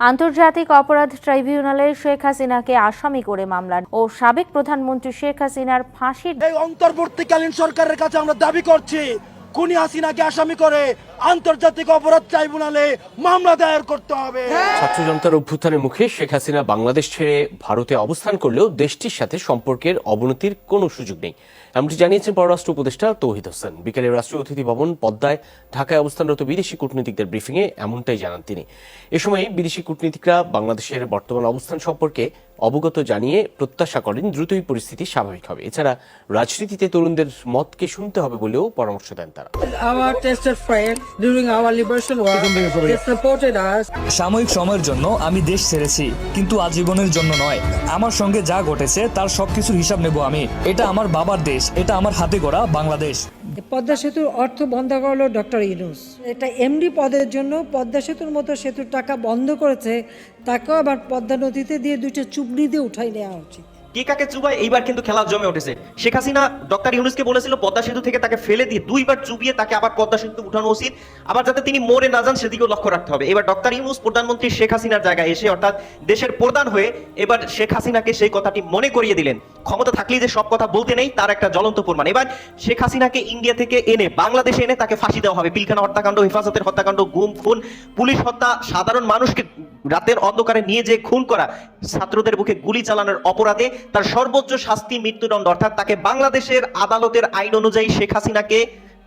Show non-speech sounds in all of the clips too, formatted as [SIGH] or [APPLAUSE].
আন্তর্জাতিক অপরাধ ট্রাইব্যুনালে শেখ হাসিনাকে আসামি করে মামলা ও সাবেক প্রধানমন্ত্রী শেখ হাসিনার ফাঁসির অন্তর্বর্তীকালীন সরকারের কাছে আমরা দাবি করছি খুনি হাসিনাকে আসামি করে আন্তর্জাতিক অপরাধ ট্রাইব্যুনালে মামলা দায়ের করতে হবে। ছাত্র জনতার অভ্যুত্থানের মুখে শেখ হাসিনা বাংলাদেশ ছেড়ে ভারতে অবস্থান করলেও দেশটির সাথে সম্পর্কের অবনতির কোনো সুযোগ নেই। এমনটি জানিয়েছেন পররাষ্ট্র উপদেষ্টা তৌহিদ হোসেন। বিকেলে রাষ্ট্রীয় অতিথি ভবন পদ্মায় ঢাকায় অবস্থানরত বিদেশি কূটনীতিকদের ব্রিফিংয়ে এমনটাই জানান তিনি। এ সময় বিদেশি কূটনীতিকরা বাংলাদেশের বর্তমান অবস্থান সম্পর্কে অবগত জানিয়ে প্রত্যাশা করেন দ্রুতই পরিস্থিতি স্বাভাবিক হবে। এছাড়া রাজনীতিতে তরুণদের মতকে শুনতে হবে বলেও পরামর্শ দেন তারা. সাময়িক সময়ের জন্য আমি দেশ ছেড়েছি কিন্তু আজীবনের জন্য নয়। আমার সঙ্গে যা ঘটেছে তার সবকিছুর হিসাব নেব আমি। এটা আমার বাবার দেশ এটা আমার হাতে গড়া বাংলাদেশ। পদ্মা সেতুর অর্থ বন্ধ করল ডক্টর ইউনুস। এটা এমডি পদের জন্য পদ্মা সেতুর মতো সেতুর টাকা বন্ধ করেছে, তাকেও আবার পদ্মা নদীতে দিয়ে দুইটা চুবড়ি দিয়ে উঠাই নেওয়া উচিত। কে কাকে চুবাই এইবার কিন্তু খেলা জমে উঠেছে। শেখ হাসিনা ডক্টর ইউনুসকে বলেছিল পদ্মা সেতু থেকে তাকে ফেলে দিয়ে দুইবার চুবিয়ে তাকে আবার পদ্মা সেতু উঠানো উচিত। আবার যাতে তিনি মরে না যান, সেদিকেও লক্ষ্য রাখতে হবে। এবার ডক্টর ইউনুস প্রধানমন্ত্রী শেখ হাসিনার জায়গায় এসে অর্থাৎ দেশের প্রধান হয়ে এবার শেখ হাসিনাকে সেই কথাটি মনে করিয়ে দিলেন। ক্ষমতা থাকলেই যে সব কথা বলতে নেই, তার একটা জ্বলন্ত প্রমাণ। এবার শেখ হাসিনাকে ইন্ডিয়া থেকে এনে বাংলাদেশে এনে তাকে ফাঁসি দেওয়া হবে। পিলখানা হত্যাকাণ্ড, হেফাজতের হত্যাকাণ্ড, গুম, খুন, পুলিশ হত্যা, সাধারণ মানুষকে রাতের অন্ধকারে নিয়ে যে খুন করা, ছাত্রদের বুকে গুলি চালানোর অপরাধে তার সর্বোচ্চ শাস্তি মৃত্যুদণ্ড। অর্থাৎ তাকে বাংলাদেশের আদালতের আইন অনুযায়ী শেখ হাসিনাকে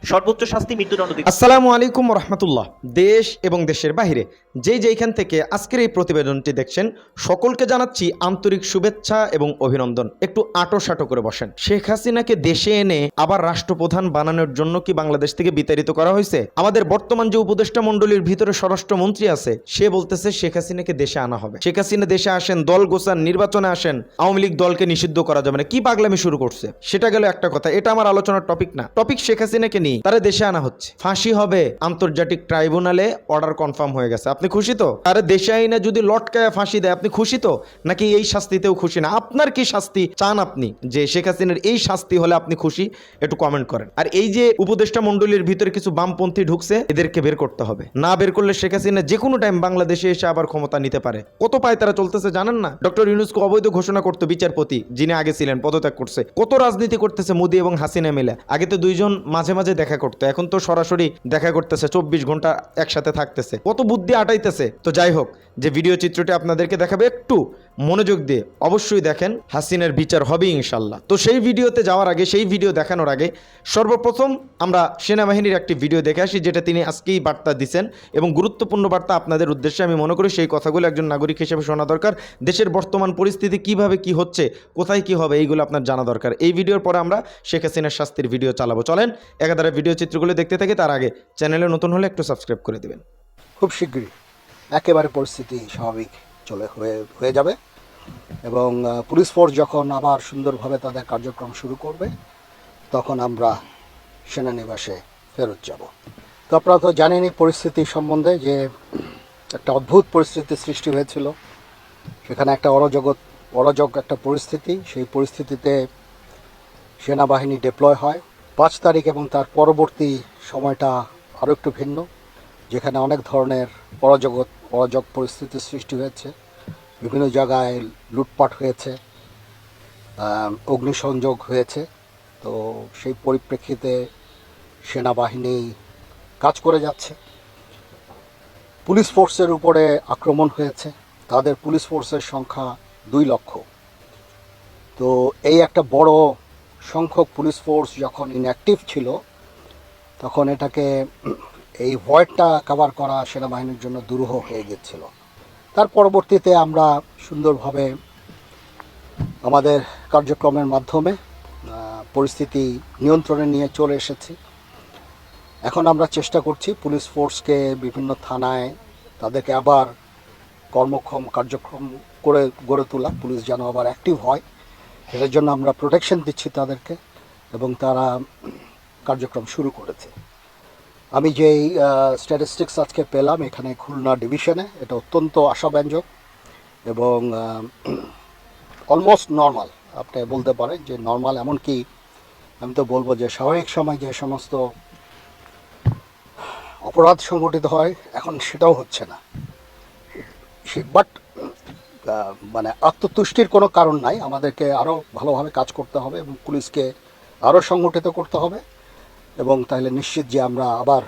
সর্বোচ্চ শাস্তি মৃত্যুদণ্ড দিতে আসসালামু আলাইকুম রহমতুল্লাহ দেশ এবং দেশের বাইরে যেই যেইখান থেকে আজকের এই প্রতিবেদনটি দেখছেন, সকলকে জানাচ্ছি আন্তরিক শুভেচ্ছা এবং অভিনন্দন। একটু আটো সাটো করে বসেন। শেখ হাসিনাকে দেশে এনে আবার রাষ্ট্রপ্রধান বানানোর জন্য কি বাংলাদেশ থেকে বিতাড়িত করা হয়েছে? আমাদের বর্তমান যে উপদেষ্টা মণ্ডলীর ভিতরে স্বরাষ্ট্রমন্ত্রী আছে, সে বলতেছে শেখ হাসিনাকে দেশে আনা হবে। শেখ হাসিনা দেশে আসেন, দল গোসান নির্বাচনে আসেন, আওয়ামী লীগ দলকে নিষিদ্ধ করা যাবে না। কি পাগলামি শুরু করছে? সেটা গেল একটা কথা। এটা আমার আলোচনার টপিক না। টপিক শেখ হাসিনাকে নিয়ে। তারা দেশে আনা হচ্ছে। ফাঁসি হবে আন্তর্জাতিক ট্রাইব্যুনালে, অর্ডার কনফার্ম হয়ে গেছে। আপনি খুশি তো? আরে দেশে আইনে যদি লটকায় ফাঁসি দেয়, আপনি খুশি তো? নাকি এই শাস্তিতেও খুশি না? আপনার কি শাস্তি চান আপনি? যে শেখ হাসিনার এই শাস্তি হলে আপনি খুশি, একটু কমেন্ট করেন। আর এই যে উপদেষ্টা মণ্ডলীর ভিতরে কিছু বামপন্থী ঢুকছে, এদেরকে বের করতে হবে। না বের করলে শেখ হাসিনা যে কোনো টাইম বাংলাদেশে এসে আবার ক্ষমতা নিতে পারে। কত পায় তারা চলতেছে জানেন না? ডক্টর ইউনুসকে অবৈধ ঘোষণা করতো বিচারপতি, যিনি আগে ছিলেন, পদত্যাগ করছে। কত রাজনীতি করতেছে মোদি এবং হাসিনা মিলে। আগে তো দুইজন মাঝে মাঝে দেখা করতো। এখন তো সরাসরি দেখা করতেছে, চব্বিশ ঘণ্টা একসাথে থাকতেছে। কত বুদ্ধি আটাইতেছে। তো যাই হোক, যে ভিডিও চিত্রটি আপনাদেরকে দেখাবে একটু মনোযোগ দিয়ে অবশ্যই দেখেন, হাসিনের বিচার হবে ইনশাল্লাহ তো সেই ভিডিওতে যাওয়ার আগে, সেই ভিডিও দেখানোর আগে সর্বপ্রথম আমরা সেনাবাহিনীর একটি ভিডিও দেখে আসি, যেটা তিনি আজকেই বার্তা দিচ্ছেন এবং গুরুত্বপূর্ণ বার্তা আপনাদের উদ্দেশ্যে আমি মনে করি সেই কথাগুলো একজন নাগরিক হিসেবে শোনা দরকার। দেশের বর্তমান পরিস্থিতি কীভাবে কি হচ্ছে, কোথায় কি হবে, এইগুলো আপনার জানা দরকার। এই ভিডিওর পরে আমরা শেখ হাসিনার শাস্তির ভিডিও চালাবো। চলেন, একাধারে ভিডিও চিত্রগুলো দেখতে থাকি, তার আগে চ্যানেলে নতুন হলে একটু সাবস্ক্রাইব করে দেবেন। খুব শীঘ্রই। একেবারে পরিস্থিতি স্বাভাবিক। চলে হয়ে হয়ে যাবে। এবং পুলিশ ফোর্স যখন আবার সুন্দরভাবে তাদের কার্যক্রম শুরু করবে, তখন আমরা সেনানিবাসে ফেরত যাব। তো আপনারা তো জানেনই পরিস্থিতি সম্বন্ধে যে একটা অদ্ভুত পরিস্থিতি সৃষ্টি হয়েছিল। সেখানে একটা অরাজগত অরাজক একটা পরিস্থিতি। সেই পরিস্থিতিতে সেনাবাহিনী ডিপ্লয় হয়। পাঁচ তারিখ এবং তার পরবর্তী সময়টা আরও একটু ভিন্ন, যেখানে অনেক ধরনের অরাজগত অরাজক পরিস্থিতির সৃষ্টি হয়েছে। বিভিন্ন জায়গায় লুটপাট হয়েছে অগ্নিসংযোগ হয়েছে। তো সেই পরিপ্রেক্ষিতে সেনাবাহিনী কাজ করে যাচ্ছে। পুলিশ ফোর্সের উপরে আক্রমণ হয়েছে। তাদের পুলিশ ফোর্সের সংখ্যা দুই লক্ষ। তো এই একটা বড় সংখ্যক পুলিশ ফোর্স যখন ইনঅ্যাক্টিভ ছিল, তখন এটাকে এই ভয়েডটা কভার করা সেনাবাহিনীর জন্য দুরূহ হয়ে গেছিল তার পরবর্তীতে আমরা সুন্দরভাবে আমাদের কার্যক্রমের মাধ্যমে পরিস্থিতি নিয়ন্ত্রণে নিয়ে চলে এসেছি। এখন আমরা চেষ্টা করছি পুলিশ ফোর্সকে বিভিন্ন থানায় তাদেরকে আবার কর্মক্ষম কার্যক্রম করে গড়ে তোলা। পুলিশ যেন আবার অ্যাক্টিভ হয় এটার জন্য আমরা প্রোটেকশন দিচ্ছি তাদেরকে এবং তারা কার্যক্রম শুরু করেছে। আমি যেই স্ট্যাটিস্টিক্স আজকে পেলাম এখানে খুলনা ডিভিশনে এটা অত্যন্ত আশাব্যঞ্জক এবং অলমোস্ট নর্মাল [CLEARS THROAT] আপনি বলতে পারেন যে নর্মাল এমনকি আমি তো বলব যে স্বাভাবিক সময় যে সমস্ত অপরাধ সংগঠিত হয়, এখন সেটাও হচ্ছে না। বাট মানে আত্মতুষ্টির কোনো কারণ নাই, আমাদেরকে আরও ভালোভাবে কাজ করতে হবে এবং পুলিশকে আরও সংগঠিত করতে হবে। এবং তাহলে নিশ্চিত যে আমরা আবার,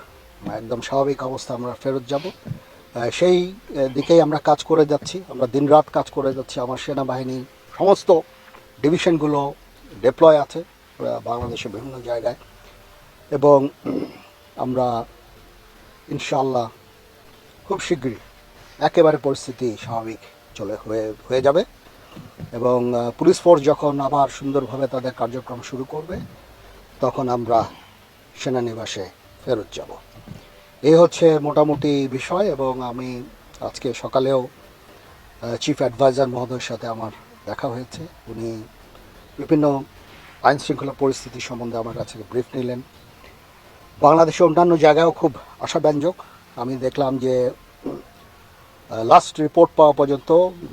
একদম স্বাভাবিক অবস্থা আমরা ফেরত যাব। সেই দিকেই আমরা কাজ করে যাচ্ছি। আমরা দিনরাত কাজ করে যাচ্ছি। আমার সেনাবাহিনী সমস্ত ডিভিশনগুলো ডিপ্লয় আছে বাংলাদেশের বিভিন্ন জায়গায়। এবং আমরা ইনশাল্লাহ খুব শীঘ্রই একেবারে পরিস্থিতি স্বাভাবিক চলে হয়ে হয়ে যাবে। এবং পুলিশ ফোর্স যখন আবার সুন্দরভাবে তাদের কার্যক্রম শুরু করবে, তখন আমরা সেনানিবাসে ফেরত যাব। এই হচ্ছে মোটামুটি বিষয় এবং আমি আজকে সকালেও চিফ অ্যাডভাইজার মহোদয়ের সাথে আমার দেখা হয়েছে। উনি বিভিন্ন আইন শৃঙ্খলা পরিস্থিতি সম্বন্ধে আমার কাছে ব্রিফ নিলেন। বাংলাদেশের অন্যান্য জায়গায়ও খুব আশাব্যঞ্জক। আমি দেখলাম যে লাস্ট রিপোর্ট পাওয়া পর্যন্ত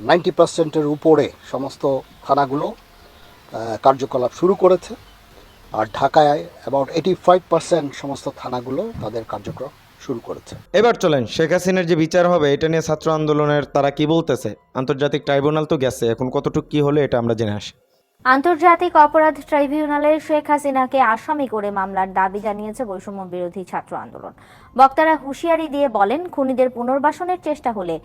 নাইনটি পার্সেন্টের উপরে সমস্ত থানাগুলো কার্যকলাপ শুরু করেছে। আর ঢাকায় অ্যাবাউট এইটি ফাইভ পার্সেন্ট সমস্ত থানাগুলো তাদের কার্যক্রম শুরু করেছে। এবার চলেন শেখ হাসিনার যে বিচার হবে এটা নিয়ে ছাত্র আন্দোলনের তারা কি বলতেছে? আন্তর্জাতিক ট্রাইব্যুনাল তো গেছে এখন কতটুকু কি হলো এটা আমরা জেনে আসি। আন্তর্জাতিক অপরাধ ট্রাইব্যুনালে শেখ হাসিনাকে আসামি করে মামলার দাবি জানিয়েছে বৈষম্য বিরোধী ছাত্র আন্দোলন। বক্তারা হুঁশিয়ারি দিয়ে বলেন খুনিদের পুনর্বাসনের চেষ্টা হলে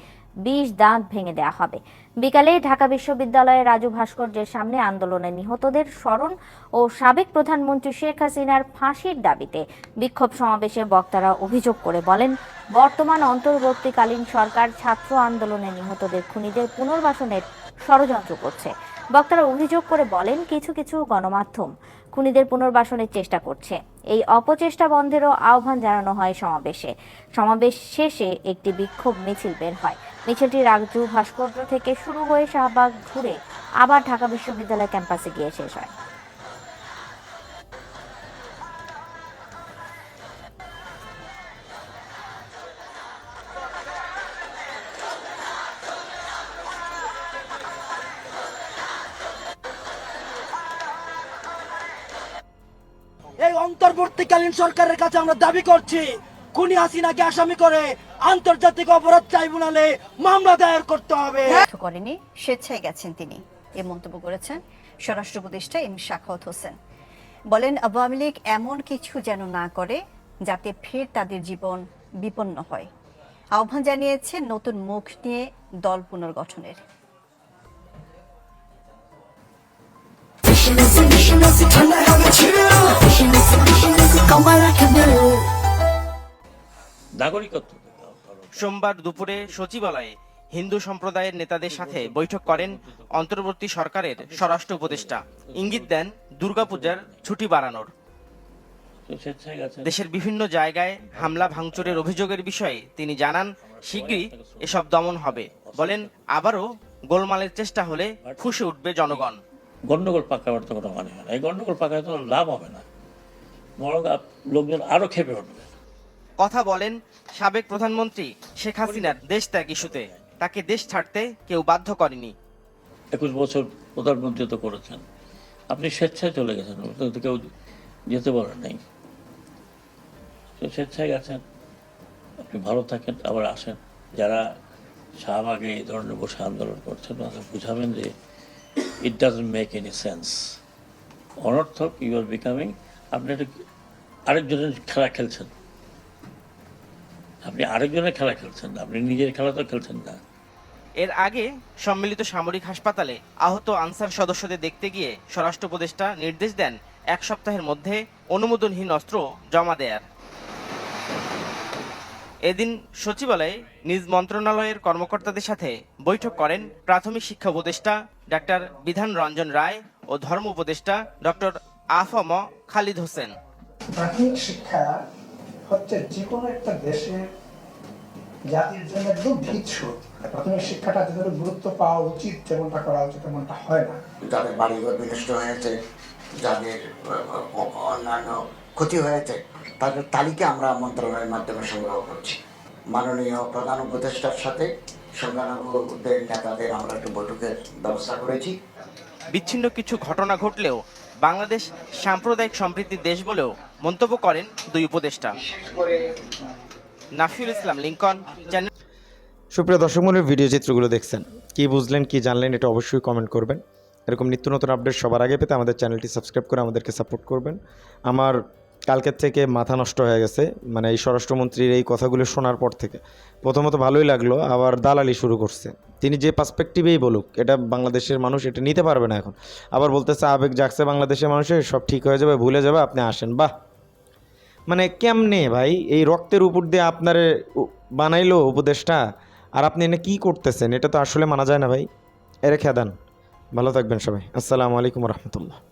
বিষ দাঁত ভেঙে দেওয়া হবে। বিকালে ঢাকা বিশ্ববিদ্যালয়ের রাজু ভাস্কর্যের সামনে আন্দোলনে নিহতদের স্মরণ ও সাবেক প্রধানমন্ত্রী শেখ হাসিনার ফাঁসির দাবিতে বিক্ষোভ সমাবেশে বক্তারা অভিযোগ করে বলেন, বর্তমান অন্তর্বর্তীকালীন সরকার ছাত্র আন্দোলনে নিহতদের খুনিদের পুনর্বাসনের ষড়যন্ত্র করছে। বক্তারা অভিযোগ করে বলেন, কিছু কিছু গণমাধ্যম খুনিদের পুনর্বাসনের চেষ্টা করছে। এই অপচেষ্টা বন্ধেরও আহ্বান জানানো হয় সমাবেশে। সমাবেশ শেষে একটি বিক্ষোভ মিছিল বের হয়। মিছিলটি রাগজু ভাস্কর্য থেকে শুরু হয়ে শাহবাগ ঘুরে আবার ঢাকা বিশ্ববিদ্যালয় ক্যাম্পাসে গিয়ে শেষ হয়। এই অন্তর্বর্তীকালীন সরকারের কাছে আমরা দাবি করছি খুনি হাসিনাকে আসামি করে আন্তর্জাতিক অপরাধ ট্রাইব্যুনালে মামলা দায়ের করতে হবে। করেনি স্বেচ্ছায় গেছেন তিনি। এ মন্তব্য করেছেন স্বরাষ্ট্র উপদেষ্টা এম শাখাওয়াত হোসেন। বলেন আওয়ামী লীগ এমন কিছু যেন না করে যাতে ফের তাদের জীবন বিপন্ন হয়। আহ্বান জানিয়েছে নতুন মুখ নিয়ে দল পুনর্গঠনের। নাগরিকত্ব সোমবার দুপুরে সচিবালয়ে হিন্দু সম্প্রদায়ের নেতাদের সাথে বৈঠক করেন অন্তর্বর্তী সরকারের স্বরাষ্ট্র উপদেষ্টা। ইঙ্গিত দেন দুর্গাপূজার ছুটি বাড়ানোর। দেশের বিভিন্ন জায়গায় হামলা ভাঙচুরের অভিযোগের বিষয়ে তিনি জানান শীঘ্রই এসব দমন হবে। বলেন আবারও গোলমালের চেষ্টা হলে ফুসে উঠবে জনগণ। গন্ডগোল পাকাবার তো কোনো মানে হয় না। এই গন্ডগোল পাকায় তো লাভ হবে না। বরং লোকজন আরও খেপে উঠবে। কথা বলেন সাবেক প্রধানমন্ত্রী শেখ হাসিনার দেশ ত্যাগ ইস্যুতে। তাকে দেশ ছাড়তে কেউ বাধ্য করেনি। একুশ বছর প্রধানমন্ত্রী তো করেছেন। আপনি স্বেচ্ছায় চলে গেছেন কেউ যেতে বলেন নাই। স্বেচ্ছায় গেছেন আপনি ভালো থাকেন, আবার আসেন। যারা শাহবাগে এই ধরনের বসে আন্দোলন করছেন, তাদের বুঝাবেন যে it doesn't make any sense অনর্থক ইউ আর বিকামিং আপনি একটা আরেকজনের খেলা খেলছেন। আপনি আরেকজনের খেলা খেলছেন না আপনি নিজের খেলা তো খেলছেন না। এর আগে সম্মিলিত সামরিক হাসপাতালে আহত আনসার সদস্যদের দেখতে গিয়ে স্বরাষ্ট্র উপদেষ্টা নির্দেশ দেন এক সপ্তাহের মধ্যে অনুমোদনহীন অস্ত্র জমা দেয়ার। এদিন সচিবালয়ে নিজ মন্ত্রণালয়ের কর্মকর্তাদের সাথে বৈঠক করেন প্রাথমিক শিক্ষা উপদেষ্টা ডাক্তার বিধান রঞ্জন রায় ও ধর্ম উপদেষ্টা ডক্টর আফম খালিদ হোসেন। প্রাথমিক শিক্ষা হচ্ছে যে কোনো একটা দেশের জাতির জন্য একদম ভিৎসুত প্রাথমিক শিক্ষাটা যেভাবে গুরুত্ব পাওয়া উচিত যেমনটা করা উচিত তেমনটা হয় না। যাদের বাড়িঘর বিনষ্ট হয়েছে যাদের অন্যান্য ক্ষতি হয়েছে তাদের তালিকা আমরা মন্ত্রণালয়ের মাধ্যমে সংগ্রহ করছি। মাননীয় প্রধান উপদেষ্টার সাথে সংখ্যালঘুদের নেতাদের আমরা একটু বৈঠকের ব্যবস্থা করেছি। বিচ্ছিন্ন কিছু ঘটনা ঘটলেও বাংলাদেশ সাম্প্রদায়িক সম্প্রীতির দেশ বলেও মন্তব্য করেন দুই উপদেষ্টা। নাফিউল ইসলাম লিঙ্কন চ্যানেল সুপ্রিয় দর্শক মূল্যের ভিডিও চিত্রগুলো দেখছেন। কি বুঝলেন, কি জানলেন, এটা অবশ্যই কমেন্ট করবেন। এরকম নিত্য নতুন আপডেট সবার আগে পেতে আমাদের চ্যানেলটি সাবস্ক্রাইব করে আমাদেরকে সাপোর্ট করবেন। আমার কালকের থেকে মাথা নষ্ট হয়ে গেছে। মানে এই স্বরাষ্ট্রমন্ত্রীর এই কথাগুলো শোনার পর থেকে। প্রথমত ভালোই লাগল, আবার দালালি শুরু করছে। তিনি যে পার্সপেক্টিভেই বলুক, এটা বাংলাদেশের মানুষ এটা নিতে পারবে না এখন। আবার বলতেছে, আবেগ জাগছে বাংলাদেশের মানুষের, সব ঠিক হয়ে যাবে, ভুলে যাবে, আপনি আসেন। বাহ! মানে কেমনে ভাই, এই রক্তের উপর দিয়ে আপনারে বানাইলো উপদেশটা আর আপনি এনে কী করতেছেন? এটা তো আসলে মানা যায় না ভাই। এরে খেদান। ভালো থাকবেন সবাই। আসসালামু আলাইকুম রহমতুল্লাহ।